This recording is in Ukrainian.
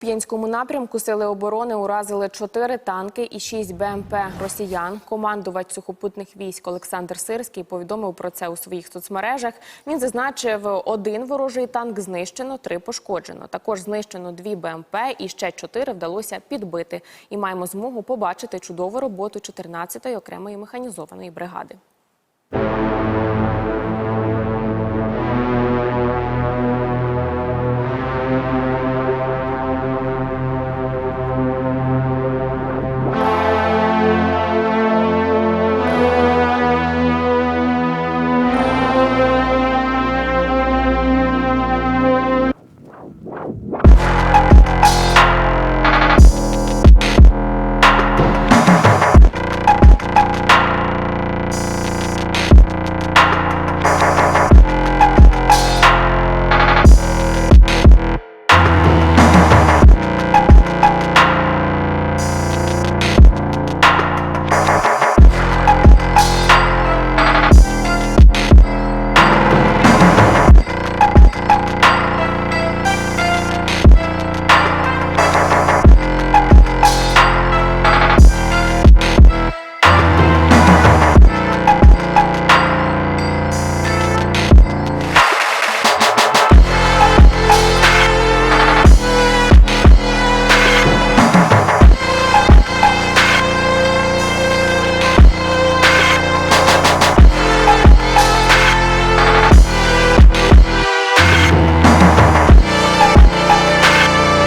П'янському напрямку сили оборони уразили чотири танки і шість БМП росіян. Командувач сухопутних військ Олександр Сирський повідомив про це у своїх соцмережах. Він зазначив, один ворожий танк знищено, три пошкоджено. Також знищено дві БМП і ще чотири вдалося підбити. І маємо змогу побачити чудову роботу 14-ї окремої механізованої бригади.